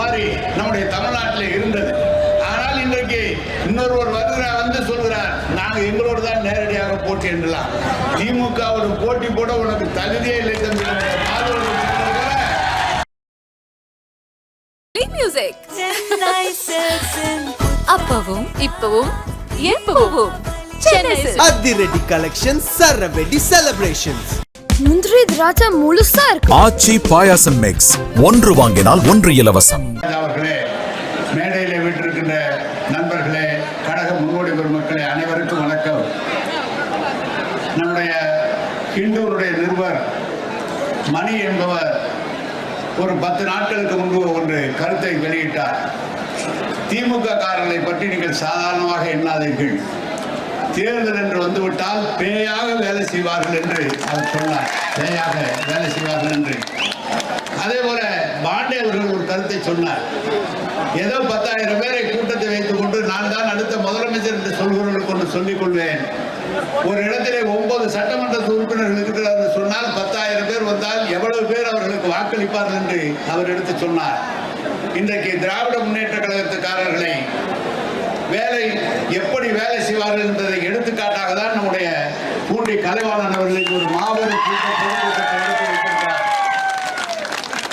மாதிரி நம்முடைய தமிழ்நாட்டில் இருந்தது. ஆனால் இன்றைக்கு இன்னொருவர் வருகிறார் வந்து சொல்கிறார் நாங்கள் எங்களோடு தான் நேரடியாக போட்டி என்றலாம். திமுகவோட போட்டி போட உனக்கு தகுதியே இல்லை தம்பி. அப்பவும் இப்பவும் எப்பவும். அதிரடி கலெக்ஷன் சரவெடி செலிப்ரேஷன்ஸ் முந்திரி திராட்சை முழுசா இருக்கு. ஆச்சி பாயாசம் மிக்ஸ் ஒன்று வாங்கினால் ஒன்று இலவசம். அவர்களே மேடையில் விட்டிருக்கின்ற நண்பர்களே கழக முன்னோடி பெருமக்களே அனைவருக்கும் வணக்கம். நம்முடைய ஹிந்துவனுடைய நிருபர் மணி என்பவர் ஒரு பத்து நாட்களுக்கு முன்பு ஒன்று கருத்தை வெளியிட்டார். திமுக காரர்களை பற்றி நீங்கள் சாதாரணமாக எண்ணாதீர்கள். தேர்தல் என்று வந்துவிட்டால் பேயாக வேலை செய்வார்கள் என்று அவர் சொன்னார். பேயாக வேலை செய்வார்கள் என்று. அதே போல பாண்டே அவர்கள் ஒரு கருத்தை சொன்னார். ஏதோ பத்தாயிரம் பேரை கூட்டத்தை வைத்துக் கொண்டு நான் தான் அடுத்த முதலமைச்சர் என்று சொல்கிறவர்களுக்கு ஒன்று சொல்லிக் கொள்வேன். ஒரு இடத்திலே ஒன்பது சட்டமன்ற உறுப்பினர்கள் இருக்கிறார் சொன்னால் பத்தாயிரம் பேர் வந்தால் எவ்வளவு பேர் அவர்களுக்கு வாக்களிப்பார்கள் என்று அவர் எடுத்து சொன்னார். இன்றைக்கு திராவிட முன்னேற்ற கழகத்துக்காரர்களை வேலை எப்படி வேலை செய்வார்கள் என்பதை எடுத்துக்காட்டாக தான் நம்முடைய பூண்டி கலைவாணன் அவர்களுக்கு ஒரு மாபெரும்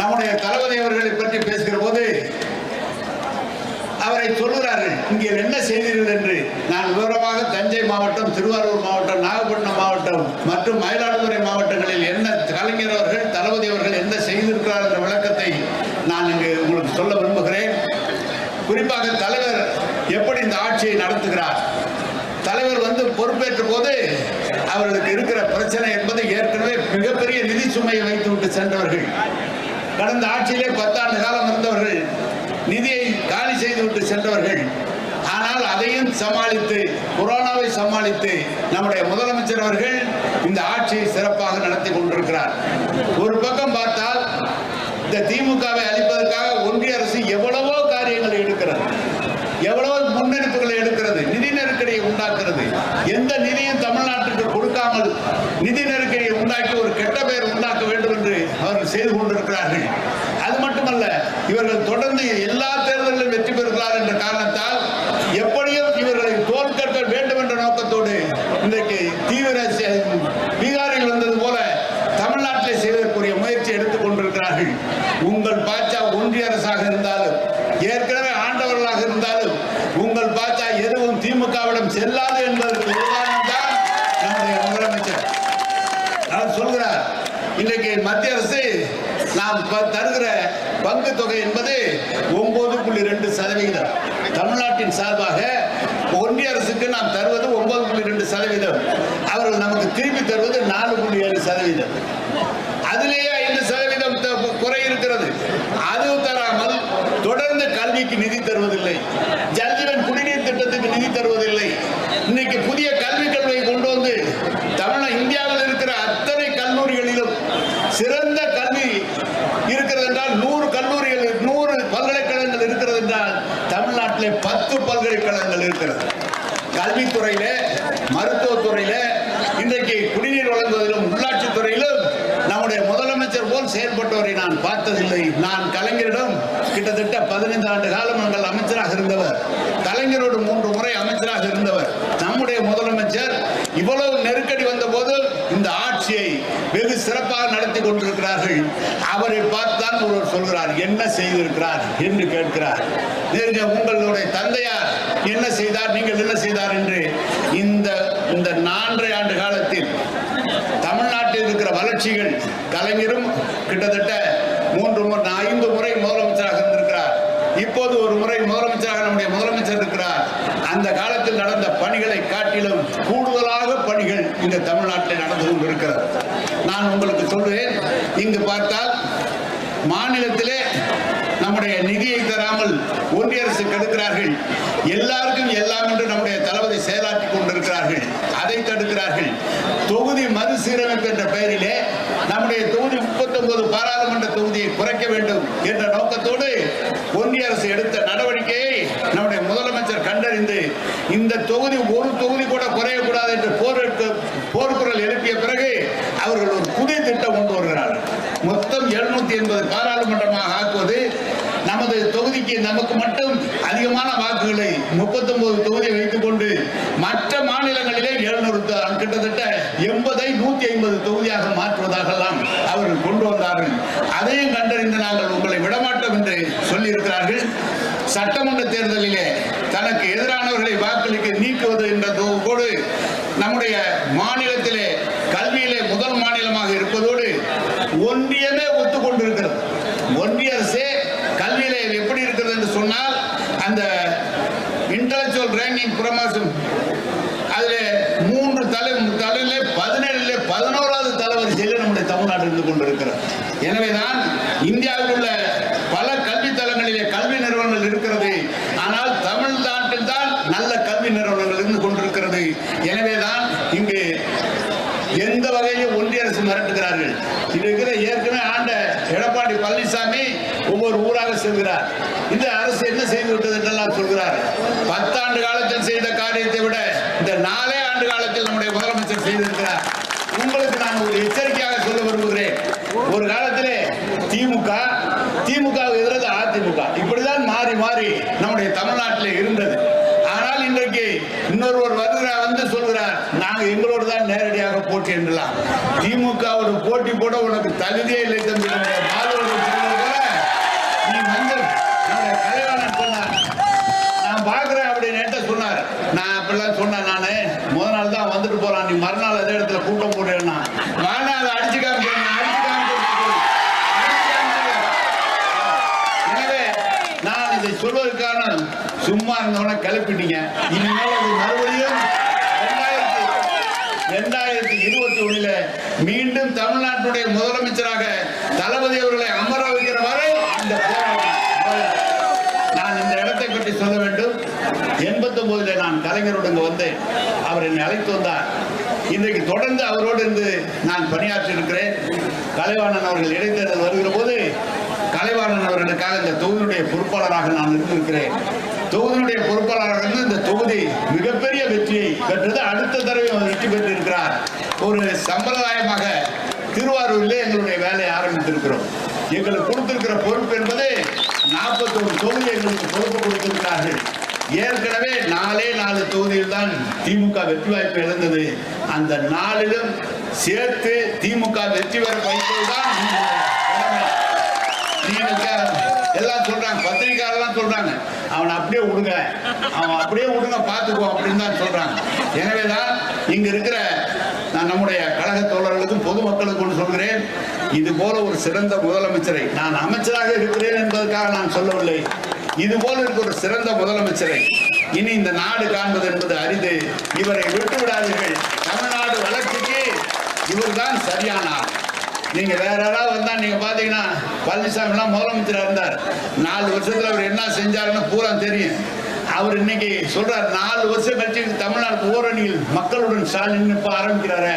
நம்முடைய தளபதி அவர்களை பற்றி பேசுகிற போது அவரை சொல்கிறார்கள் இங்கே என்ன செய்தீர்கள் என்று? நான் விவரமாக தஞ்சை மாவட்டம் திருவாரூர் மாவட்டம் நாகப்பட்டினம் மாவட்டம் மற்றும் மயிலாடுதுறை மாவட்டங்களில் என்ன கலைஞர் அவர்கள் தளபதி அவர்கள் என்ன செய்திருக்கிறார் என்ற விளக்கத்தை நான் இங்கு உங்களுக்கு சொல்ல விரும்புகிறேன் குறிப்பாக தலைவர் எப்படி இந்த ஆட்சியை நடத்துகிறார். தலைவர் வந்து பொறுப்பேற்ற போது அவர்களுக்கு இருக்கிற பிரச்சனை என்பது ஏற்கனவே மிகப்பெரிய நிதி சுமையை வைத்துவிட்டு சென்றவர்கள். கடந்த ஆட்சியிலே பத்தாண்டு காலம் இருந்தவர்கள் நிதியை காலி செய்துவிட்டு சென்றவர்கள். ஆனால் அதையும் சமாளித்து கொரோனாவை சமாளித்து நம்முடைய முதலமைச்சர் அவர்கள் இந்த ஆட்சியை சிறப்பாக நடத்தி கொண்டிருக்கிறார். ஒரு பக்கம் பார்த்தால் இந்த திமுகவை அளிப்பதற்காக ஒன்றிய அரசு எவ்வளவோ காரியங்களை எடுக்கிறது. எவ்வளவோ உண்டாக்குறது எந்த நிதியும் தமிழ்நாட்டுக்கு கொடுக்காமல் நிதி நெருக்கடியை உண்டாக்கி ஒரு கெட்ட பெயர் உண்டாக்க வேண்டும் என்று அவர்கள் செய்து கொண்டிருக்கிறார்கள். அது மட்டுமல்ல இவர்கள் தொடர்ந்து எல்லா தேர்தலிலும் வெற்றி பெறுகிறார் என்ற காரணத்தால் எப்படியும் இவர்களை தோற்கட்ட வேண்டும் என்ற நோக்கத்தோடு இன்றைக்கு தீவிர செ- பீகாரில் வந்தது போல தமிழ்நாட்டிலே செய்வதற்குரிய முயற்சி எடுத்துக் கொண்டிருக்கிறார்கள் உங்கள் பாச்சா ஒன்றிய அரசாக இருந்தாலும் ஏற்கனவே ஆண்டவர்களாக இருந்தாலும் உங்கள் பாச்சா எதுவும் திமுகவிடம் செல்லாது என்பதற்கு உதாரணம் தான் நம்முடைய முதலமைச்சர் அவர் சொல்கிறார் இன்றைக்கு மத்திய அரசு நாம் தருகிற பங்கு தொகை என்பது ஒன்பது புள்ளி ரெண்டு சதவிகிதம். தமிழ்நாட்டின் சார்பாக ஒன்றிய அரசுக்கு நாம் தருவது ஒன்பது புள்ளி ரெண்டு சதவீதம் அவர்கள் நமக்கு திருப்பி தருவது நாலு புள்ளி ஏழு சதவீதம் அதிலேயே ஐந்து சதவீதம் குறை இருக்கிறது. அது தராமல் தொடர்ந்து கல்விக்கு நிதி தருவதில்லை. ஜல்ஜீவன் குடிநீர் திட்டத்துக்கு நிதி தருவதில்லை. இன்னைக்கு புதிய கல்விக் கொள்கையை கொண்டு வந்து தமிழ இந்தியாவில் இருக்கிற அத்தனை கல்லூரிகளிலும் சிறந்த கல்வி இருக்கிறது என்றால் நூறு கல்லூரிகள் நூறு பல்கலைக்கழகங்கள் இருக்கிறது என்றால் தமிழ்நாட்டிலே பத்து பல்கலைக்கழகங்கள் இருக்கிறது கல்வித்துறையில மருத்துவத்துறையில இன்றைக்கு குடிநீர் வழங்குவதிலும் உள்ளாட்சித் துறையிலும் நம்முடைய முதலமைச்சர் போல் செயல்பட்டவரை நான் பார்த்ததில்லை நான் கலைஞரிடம் கிட்டத்தட்ட பதினைந்து ஆண்டு காலம் எங்கள் அமைச்சராக இருந்தவர் கலைஞரோடு மூன்று முறை அமைச்சராக இருந்தவர் நம்முடைய முதலமைச்சர். இவ்வளவு நெருக்கடி வந்த போது இந்த ஆட்சியை வெகு சிறப்பாக நடத்தி கொண்டிருக்கிறார்கள். அவரை பார்த்துதான் ஒருவர் சொல்கிறார் என்ன செய்திருக்கிறார்? என்று கேட்கிறார். நீங்க உங்களுடைய தந்தையார் என்ன செய்தார் நீங்கள் என்ன செய்தார் என்று இந்த இந்த நான்கரை ஆண்டு காலத்தில் தமிழ்நாட்டில் இருக்கிற வளர்ச்சிகள் கலைஞரும் கிட்டத்தட்ட மூன்று முறை முதலமைச்சராக இருந்திருக்கிறார் இப்போது ஒரு முறை முதலமைச்சராக நம்முடைய முதலமைச்சர் இருக்கிறார் அந்த காலத்தில் நடந்த பணிகளை காட்டிலும் கூடுதலாக பணிகள் இந்த தமிழ்நாட்டில் நடந்து கொண்டிருக்கிறது. நான் உங்களுக்கு சொல்றேன் இங்கு பார்த்தால் மாநிலத்திலே நம்முடைய நிதியை தராமல் ஒன்றிய அரசு கெடுக்கிறார்கள். எல்லாருக்கும் எல்லாம் என்று நம்முடைய தளபதி செயலாற்றி கொண்டிருக்கிறார்கள். அதை தடுக்கிறார்கள். தொகுதி மறுசீரமைப்பு என்ற பெயரிலே நம்முடைய தொகுதி 39 பாராளுமன்ற தொகுதியை குறைக்க வேண்டும் என்ற நோக்கத்தோடு வாக்குகளை இன்டலெக்சுவல் ரேங்கிங் அதுல மூன்று தலை தலையில பதினேழுல பதினோராவது தலைவரிசையில் நம்முடைய தமிழ்நாடு இருந்து கொண்டிருக்கிறது எனவேதான் இந்தியாவில் உள்ள பல கல்வி தளங்களிலே கல்வி நிறுவனங்கள் இருக்கிறது. ஆனால் தமிழ்நாட்டில் தான் நல்ல கல்வி நிறுவனங்கள் இருந்து கொண்டிருக்கிறது. எனவேதான் இங்கு எந்த வகையிலும் ஒன்றிய அரசு மிரட்டுகிறார்கள். இருக்கிற ஏற்கனவே ஆண்ட எடப்பாடி பழனிசாமி ஒவ்வொரு ஊராக செல்கிறார். இந்த அரசு என்ன செய்து விட்டது என்றெல்லாம் சொல்கிறார் பத்தாண்டு காலத்தில் செய்த காரியத்தை விட இந்த நாலே ஆண்டு காலத்தில் நம்முடைய செய்திருக்கிறார் உங்களுக்கு நான் ஒரு எச்சரிக்கையாக சொல்ல விரும்புகிறேன். ஒரு காலத்திலே திமுக திமுக எதிரது அதிமுக. இப்படிதான் மாறி மாறி நம்முடைய தமிழ்நாட்டில் இருந்தது. ஆனால் இன்றைக்கு இன்னொருவர் வருகிறார் வந்து சொல்கிறார் நாங்க எங்களோடு தான் நேரடியாக போட்டி என்றலாம். ஒரு போட்டி போட உனக்கு தகுதியே இல்லை தம்பி நம்முடைய மாதவர்கள் சொன்னது போல நீ மஞ்சள் நம்முடைய கலைவாணன் சொன்னார் நான் பார்க்கிறேன் அப்படின்னு என்கிட்ட சொன்னார் நான் அப்படிலாம் சொன்னேன் நானு முத நாள் தான் வந்துட்டு போறான் நீ மறுநாள் அதே இடத்துல கூட்டம் போடுறேன்னா நானே அதை அடிச்சு காமிக்கிறேன் நான் அடிச்சு காமிக்கிறேன் அடிச்சு காமிக்கிறேன். எனவே நான் இதை சொல்வதற்கான சும்மா இருந்தவன கிளப்பிட்டீங்க. இனிமேல் அது மறுபடியும் ரெண்டாயிரத்தி இருபத்தி ஒண்ணுல மீண்டும் தமிழ்நாட்டுடைய முதலமைச்சராக தளபதி அவர்களை அமர வைக்கிற வரை இந்த நான் இந்த இடத்தை பற்றி சொல்ல வேண்டும். எண்பத்தி ஒன்பதுல நான் கலைஞரோடு வந்தேன் அவர் என்னை அழைத்து வந்தார். இன்றைக்கு தொடர்ந்து அவரோடு இருந்து நான் பணியாற்றி இருக்கிறேன் கலைவாணன் அவர்கள் இடைத்தேர்தல் வருகிற போது கலைவாணன் அவர்களுக்காக இந்த தொகுதியுடைய பொறுப்பாளராக நான் இருந்திருக்கிறேன். தொகுதியுடைய பொறுப்பாளராக இருந்து இந்த தொகுதி மிகப்பெரிய வெற்றியை பெற்றது. அடுத்த தடவை வெற்றி பெற்றிருக்கிறார். ஒரு சம்பிரதாயமாக திருவாரூரிலே எங்களுடைய வேலையை ஆரம்பித்திருக்கிறோம். எங்களுக்கு கொடுத்திருக்கிற பொறுப்பு என்பது நாற்பத்தோரு தொகுதி எங்களுக்கு பொறுப்பு கொடுத்திருக்கிறார்கள். ஏற்கனவே நாலே நாலு தொகுதியில் தான் திமுக வெற்றி வாய்ப்பு இழந்தது. அந்த நாளிலும் சேர்த்து திமுக வெற்றி பெற வைப்பதுதான் நீங்கள் எல்லாம் சொல்றாங்க பத்திரிகையாளர்லாம் சொல்றாங்க. அவனை அப்படியே விடுங்க. அவன் அப்படியே விடுங்க பார்த்துக்கோ அப்படின்னு தான் சொல்றாங்க. எனவேதான் இங்க இருக்கிற நான் நம்முடைய கழக தோழர்களுக்கும் பொதுமக்களுக்கும் ஒன்று சொல்கிறேன். இது போல ஒரு சிறந்த முதலமைச்சரை நான் அமைச்சராக இருக்கிறேன் என்பதற்காக நான் சொல்லவில்லை. இது போல இருக்க ஒரு சிறந்த முதலமைச்சரை இனி இந்த நாடு காண்பது என்பது அரிது. இவரை விட்டு விடாதீர்கள் தமிழ்நாடு வளர்ச்சிக்கு இவர்தான் சரியானார். நீங்க வேற யாராவது வந்தா நீங்க பாத்தீங்கன்னா பழனிசாமி எல்லாம் முதலமைச்சரா இருந்தார். நாலு வருஷத்துல அவர் என்ன செஞ்சாருன்னு பூரா தெரியும். அவர் இன்னைக்கு சொல்றார் நாலு வருஷம் கழிச்சு தமிழ்நாடு ஓரணியில் மக்களுடன் ஸ்டாலின் இப்ப ஆரம்பிக்கிறாரு.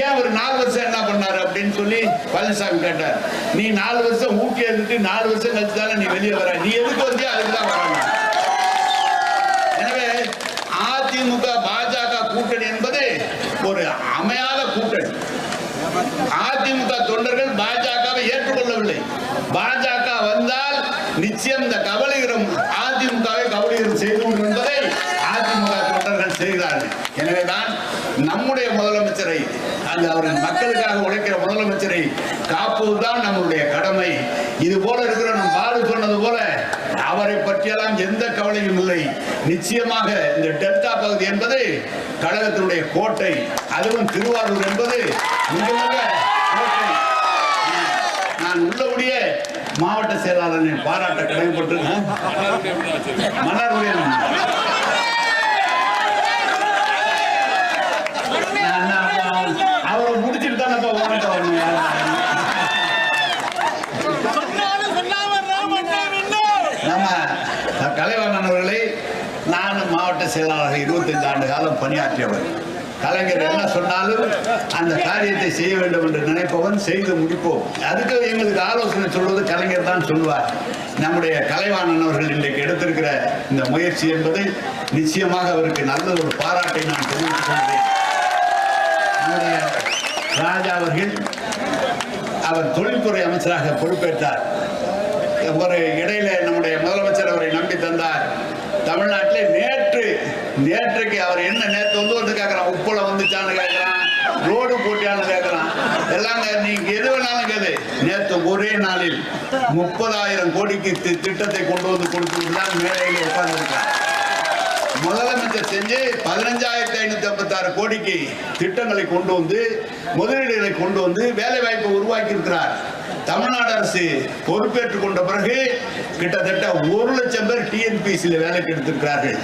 ஏன் அவர் நாலு வருஷம் என்ன பண்ணாரு அப்படின்னு சொல்லி பழனிசாமி கேட்டார். நீ நாலு வருஷம் ஊட்டி இருந்துட்டு நாலு வருஷம் கழிச்சு தானே நீ வெளியே வர. நீ எதுக்கு வந்தியோ அதுக்கு தான் வரணும் எனவே அதிமுக பாஜக கூட்டணி என்பது ஒரு அமையாத கூட்டணி அதிமுக தொண்டர்கள் பாஜகவை ஏற்றுக்கொள்ளவில்லை பாஜக வந்தால் நிச்சயம் இந்த கபலீகரம் அதிமுகவை கபலீகரம் செய்துவிடும் என்பதை அதிமுக தொண்டர்கள் செய்கிறார்கள் எனவேதான் நம்முடைய முதலமைச்சரை அந்த அவரின் மக்களுக்காக உழைக்கிற காப்பது காப்பதுதான் நம்மளுடைய கடமை. இது போல இருக்கிற நம் பாலு சொன்னது போல அவரை பற்றியெல்லாம் எந்த கவலையும் இல்லை. நிச்சயமாக இந்த டெல்டா பகுதி என்பது கழகத்தினுடைய கோட்டை அதுவும் திருவாரூர் என்பது நான் உள்ளபடிய மாவட்ட செயலாளரின் பாராட்ட கடமைப்பட்டிருக்கேன். மன்னார்குடிய நான் நான் அவரை முடிச்சுட்டு தானப்பா உங்கள்கிட்ட வரணும் நம்ம கலைவாணன் அவர்களை நான் மாவட்ட செயலாளராக இருபத்தைந்து ஆண்டு காலம் பணியாற்றியவர். கலைஞர் என்ன சொன்னாலும் அந்த காரியத்தை செய்ய வேண்டும் என்று நினைப்பவன் செய்து முடிப்போம். அதுக்கு எங்களுக்கு ஆலோசனை சொல்வது கலைஞர் தான் சொல்வார் நம்முடைய கலைவாணன் அவர்கள் இன்றைக்கு எடுத்திருக்கிற இந்த முயற்சி என்பது நிச்சயமாக அவருக்கு நல்ல ஒரு பாராட்டை நான் தெரிவித்துக் கொள்கிறேன். நம்முடைய ராஜா அவர்கள் அவர் தொழில்துறை அமைச்சராக பொறுப்பேற்றார். ஒரு இடையில நம்முடைய முதலமைச்சர் அவரை நம்பி தந்தார் தமிழ்நாட்டில் நேற்றைக்கு அவர் என்ன நேற்று வந்து வந்து கேட்கறான் உப்புல வந்துச்சான்னு கேட்கறான் ரோடு போட்டியான்னு கேட்கறான் எல்லாம் நீங்க எது வேணாலும் கேது நேற்று ஒரே நாளில் முப்பதாயிரம் கோடிக்கு தி- திட்டத்தை கொண்டு வந்து கொடுத்துட்டு தான் மேடையில் உட்கார்ந்துருக்கான் முதலமைச்சர் செஞ்சு பதினஞ்சாயிரத்தி ஐநூத்தி ஐம்பத்தாறு கோடிக்கு திட்டங்களை கொண்டு வந்து முதலீடுகளை கொண்டு வந்து வேலை வாய்ப்பை உருவாக்கி இருக்கிறார் தமிழ்நாடு அரசு பொறுப்பேற்றுக் கொண்ட பிறகு கிட்டத்தட்ட ஒரு லட்சம் பேர் டிஎன்பிசியில் வேலைக்கு எடுத்திருக்கிறார்கள்.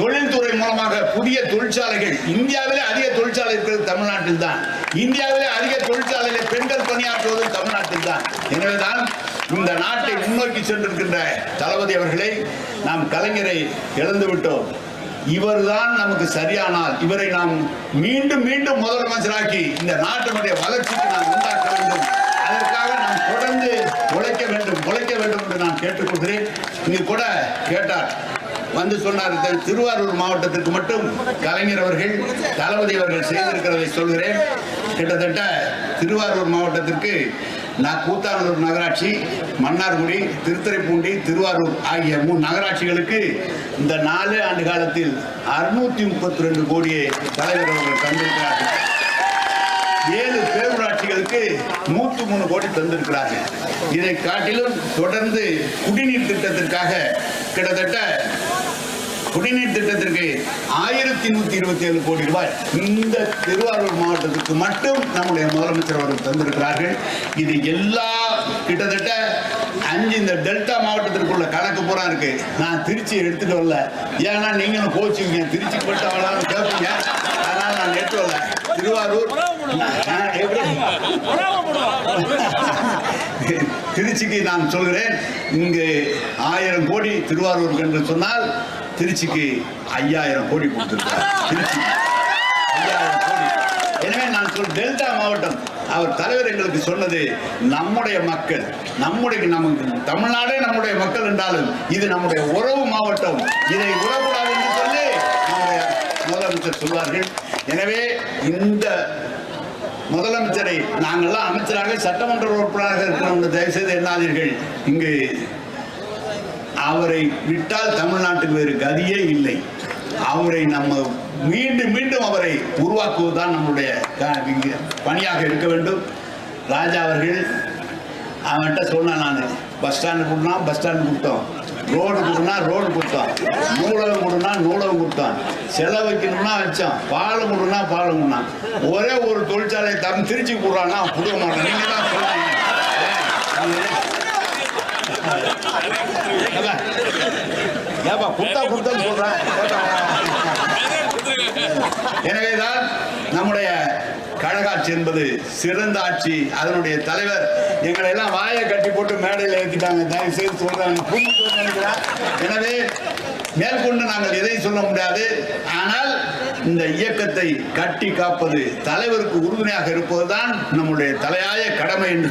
தொழில்துறை மூலமாக புதிய தொழிற்சாலைகள் இந்தியாவிலே அதிக தொழிற்சாலை இருக்கிறது தமிழ்நாட்டில் தான் இந்தியாவிலே அதிக தொழிற்சாலையில பெண்கள் பணியாற்றுவது தமிழ்நாட்டில் தான் எனவேதான் இந்த நாட்டை முன்னோக்கி சென்றிருக்கின்ற தளபதி அவர்களை நாம் கலைஞரை இழந்து விட்டோம். இவர்தான் நமக்கு சரியானால் இவரை நாம் மீண்டும் மீண்டும் முதலமைச்சராக்கி இந்த நாட்டினுடைய வளர்ச்சிக்கு நாம் உண்டாக்க வேண்டும். அதற்காக நாம் தொடர்ந்து உழைக்க வேண்டும் உழைக்க வேண்டும் என்று நான் கேட்டுக்கொள்கிறேன். இங்கு கூட கேட்டார். வந்து சொன்னார் திருவாரூர் மாவட்டத்திற்கு மட்டும் கலைஞர் அவர்கள் தளபதி அவர்கள் செய்திருக்கிறதை சொல்கிறேன். கிட்டத்தட்ட திருவாரூர் மாவட்டத்திற்கு நான் கூத்தானூர் நகராட்சி மன்னார்குடி திருத்துறைப்பூண்டி திருவாரூர் ஆகிய மூணு நகராட்சிகளுக்கு இந்த நாலு ஆண்டு காலத்தில் அறுநூத்தி முப்பத்தி ரெண்டு கோடியை தலைவர் அவர்கள் தந்திருக்கிறார்கள். ஏழு பேரூராட்சிகளுக்கு நூற்று மூணு கோடி தந்திருக்கிறார்கள். இதை காட்டிலும் தொடர்ந்து குடிநீர் திட்டத்திற்காக கிட்டத்தட்ட குடிநீர் திட்டத்திற்கு ஆயிரத்தி நூத்தி இருபத்தி ஏழு கோடி ரூபாய் இந்த திருவாரூர் மாவட்டத்துக்கு மட்டும் நம்முடைய முதலமைச்சர் அவர்கள் தந்திருக்கிறார்கள். இது எல்லா கிட்டத்தட்ட அஞ்சு இந்த டெல்டா மாவட்டத்திற்குள்ள கணக்கு பூரா இருக்கு. நான் திருச்சி எடுத்துட்டு வரல. ஏன்னா நீங்களும் கோச்சுங்க திருச்சி போட்டு அவ்வளோ கேட்பீங்க. அதனால நான் எடுத்து வரல. திருவாரூர் திருச்சிக்கு நான் சொல்கிறேன். இங்கு ஆயிரம் கோடி திருவாரூருக்கு என்று சொன்னால் திருச்சிக்கு ஐயாயிரம் கோடி கொடுத்துருக்கார் திருச்சி ஐயாயிரம் கோடி எனவே நான் சொல் டெல்டா மாவட்டம் அவர் தலைவர் எங்களுக்கு சொன்னது நம்முடைய மக்கள் நம்முடைய நமக்கு தமிழ்நாடே நம்முடைய மக்கள் என்றாலும் இது நம்முடைய உறவு மாவட்டம். இதை உறவுடாது என்று சொல்லி நம்முடைய முதலமைச்சர் சொல்வார்கள். எனவே இந்த முதலமைச்சரை நாங்கள்லாம் அமைச்சராக சட்டமன்ற உறுப்பினராக இருக்கிறவங்க தயவு செய்து எண்ணாதீர்கள். இங்கு அவரை விட்டால் தமிழ்நாட்டுக்கு வேறு கதியே இல்லை. அவரை நம்ம மீண்டும் மீண்டும் அவரை உருவாக்குவதுதான் நம்முடைய க- பணியாக இருக்க வேண்டும். ராஜா அவர்கள் அவன்கிட்ட சொன்னேன் நான் பஸ் ஸ்டாண்டு கொடுனா பஸ் ஸ்டாண்டு கொடுத்தோம். ரோடு கொடுனா ரோடு கொடுத்தோம். நூலகம் கொடுனா நூலகம் கொடுத்தோம். செலவு வைக்கணும்னா வச்சோம். பாலம் கொடுனா பாலம் கொடுனா ஒரே ஒரு தொழிற்சாலை தம் திருச்சி கொடுறான்னா கொடுக்க மாட்டோம் நீங்கள் தான் சொல்றீங்க. ஏப்பா குத்தா குத்தன்னு சொல்றேன் எனவேதான் நம்முடைய கழகாட்சி என்பது சிறந்த ஆட்சி. அதனுடைய தலைவர் எங்களை எல்லாம் வாயை கட்டி போட்டு மேடையில் ஏற்றிட்டாங்க தயவு செய்து சொல்றாங்க நினைக்கிறேன் எனவே மேற்கொண்டு நாங்கள் எதையும் சொல்ல முடியாது. ஆனால் இந்த இயக்கத்தை கட்டி காப்பது தலைவருக்கு உறுதுணையாக இருப்பதுதான் நம்முடைய தலையாய கடமை என்று.